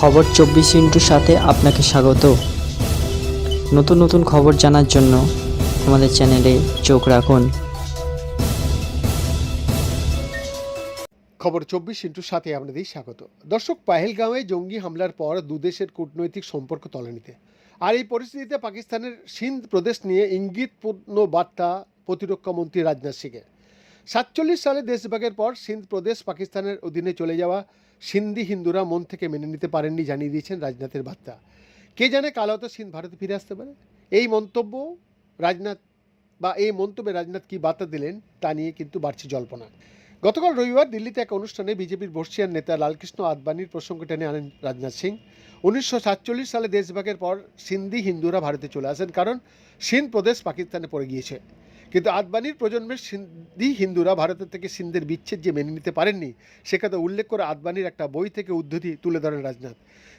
খবর চব্বিশ ইন্টুর সাথে আপনাকে স্বাগত। নতুন নতুন খবর জানার জন্য আমাদের চ্যানেলে চোখ রাখুন। খবর চব্বিশ ইন্টুর সাথে আপনাদের স্বাগত। দর্শক, পাহেলগাঁওয়ে জঙ্গি হামলার পর দুদেশের কূটনৈতিক সম্পর্ক তলানিতে আর এই পরিস্থিতিতে পাকিস্তানের সিন্ধ প্রদেশ নিয়ে ইঙ্গিতপূর্ণ বার্তা প্রতিরক্ষা মন্ত্রী রাজনাথ সিংয়ের সাতচল্লিশ সালে দেশভাগের পর সিন্ধ প্রদেশ পাকিস্তানের অধীনে চলে যাওয়া সিন্ধি হিন্দুরা মন থেকে মেনে নিতে পারেননি জানিয়ে দিয়েছেন রাজনাথের বার্তা। কে জানে কাল হয়তো সিন্ধ ভারতে ফিরে আসতে পারে? এই মন্তব্য রাজনাথ বা এই মন্তব্যে রাজনাথ কী বার্তা দিলেন তা নিয়ে কিন্তু বাড়ছে জল্পনা। গতকাল রবিবার দিল্লিতে এক অনুষ্ঠানে বিজেপির বর্ষিয়ান নেতা লালকৃষ্ণ আদবানির প্রসঙ্গ টেনে আনেন রাজনাথ সিং। উনিশশো সাতচল্লিশ সালে দেশভাগের পর সিন্ধি হিন্দুরা ভারতে চলে আসেন কারণ সিন্ধ প্রদেশ পাকিস্তানে পড়ে গিয়েছে। কিন্তু আদবানির প্রজন্মের সিন্ধি হিন্দুরা ভারতের থেকে সিন্ধের বিচ্ছেদ যে মেনে নিতে পারেননি, সে কথা উল্লেখ করে আদবানির একটা বই থেকে উদ্ধতি তুলে ধরেন রাজনাথ।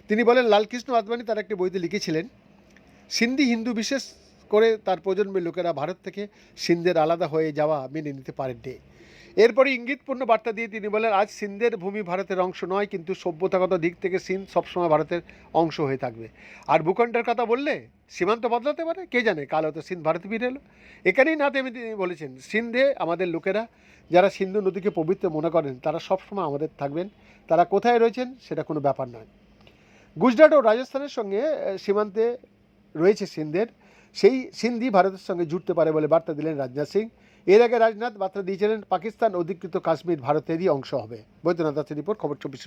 তিনি বলেন, লালকৃষ্ণ আদবানি তার একটি বইতে লিখেছিলেন, সিন্ধি হিন্দু বিশেষ করে তার প্রজন্মের লোকেরা ভারত থেকে সিন্ধের আলাদা হয়ে যাওয়া মেনে নিতে পারেননি। এরপরে ইঙ্গিতপূর্ণ বার্তা দিয়ে তিনি বলেন, আজ সিন্ধের ভূমি ভারতের অংশ নয়, কিন্তু সভ্যতাগত দিক থেকে সিন্ধ সবসময় ভারতের অংশ হয়ে থাকবে। আর ভূখণ্ডের কথা বললে সীমান্ত বদলাতে পারে, কে জানে? কাল হয়তো সিন্ধ ভারতে ফিরে এলো। এখানেই না থেমে তিনি বলেছেন, সিন্ধে আমাদের লোকেরা, যারা সিন্ধু নদীকে পবিত্র মনে করেন, তারা সবসময় আমাদের থাকবেন। তারা কোথায় রয়েছেন সেটা কোনো ব্যাপার নয়। গুজরাট ও রাজস্থানের সঙ্গে সীমান্তে রয়েছে সিন্ধের। সেই সিন্ধি ভারতের সঙ্গে জুটতে পারে বলে বার্তা দিলেন রাজনাথ সিং। এর আগে রাজনাথ বার্তা দিয়েছিলেন, পাকিস্তান অধিকৃত কাশ্মীর ভারতেরই অংশ হবে। বৈদ্যনাথ দাসের রিপোর্ট, খবর চব্বিশ